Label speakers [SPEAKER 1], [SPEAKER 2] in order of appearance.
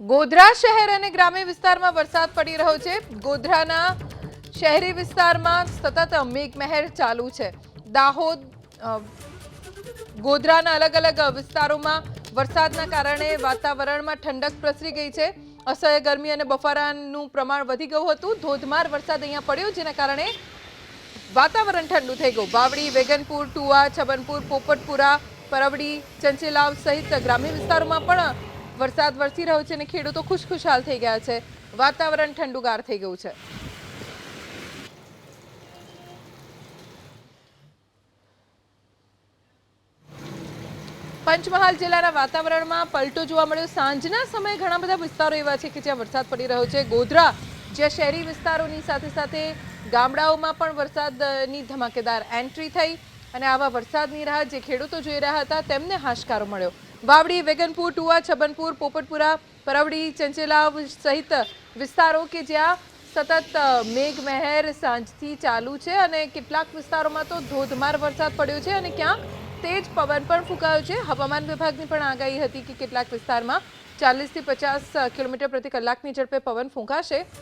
[SPEAKER 1] ગોધરા શહેર અને ગ્રામ્ય વિસ્તારમાં વરસાદ પડી રહ્યો છે. ગોધરાના શહેરી વિસ્તારમાં સતત મેઘમહેર ચાલુ છે. દાહોદ ગોધરાના અલગ અલગ વિસ્તારોમાં વરસાદના કારણે વાતાવરણમાં ઠંડક પ્રસરી ગઈ છે. અસહ્ય ગરમી અને બફારાનું પ્રમાણ વધી ગયું હતું. ધોધમાર વરસાદ અહીંયા પડ્યો, જેના કારણે વાતાવરણ ઠંડુ થઈ ગયું. બાવડી વેગનપુર, ટુવા, છબનપુર, પોપટપુરા, પરવડી, ચંચેલાવ સહિત ગ્રામ્ય વિસ્તારોમાં પણ વરસાદ વરસી રહ્યો છે અને ખેડૂતો ખુશખુશાલ થઈ ગયા છે. વાતાવરણ ઠંડુગાર થઈ ગયું છે. પંચમહાલ જિલ્લાના વાતાવરણમાં પલટો જોવા મળ્યો. સાંજના સમયે ઘણા બધા વિસ્તારો એવા છે કે જ્યાં વરસાદ પડી રહ્યો છે. ગોધરા, જ્યાં શહેરી વિસ્તારોની સાથે સાથે ગામડાઓમાં પણ વરસાદની ધમાકેદાર એન્ટ્રી થઈ અને આવા વરસાદની રાહ જે ખેડૂતો જોઈ રહ્યા હતા, તેમને હાશકારો મળ્યો. વાવડી વેગનપુર, ટુવા, છબનપુર, પોપટપુરા, પરવડી, ચંચેલાવ સહિત વિસ્તારો કે જ્યાં સતત મેઘ મહેર સાંજથી ચાલુ છે અને કેટલાક વિસ્તારોમાં તો ધોધમાર વરસાદ પડ્યો છે અને ક્યાંક તેજ પવન પણ ફૂંકાયો છે. હવામાન વિભાગની પણ આગાહી હતી કે કેટલાક વિસ્તારમાં ચાલીસથી પચાસ કિલોમીટર પ્રતિ કલાકની ઝડપે પવન ફૂંકાશે.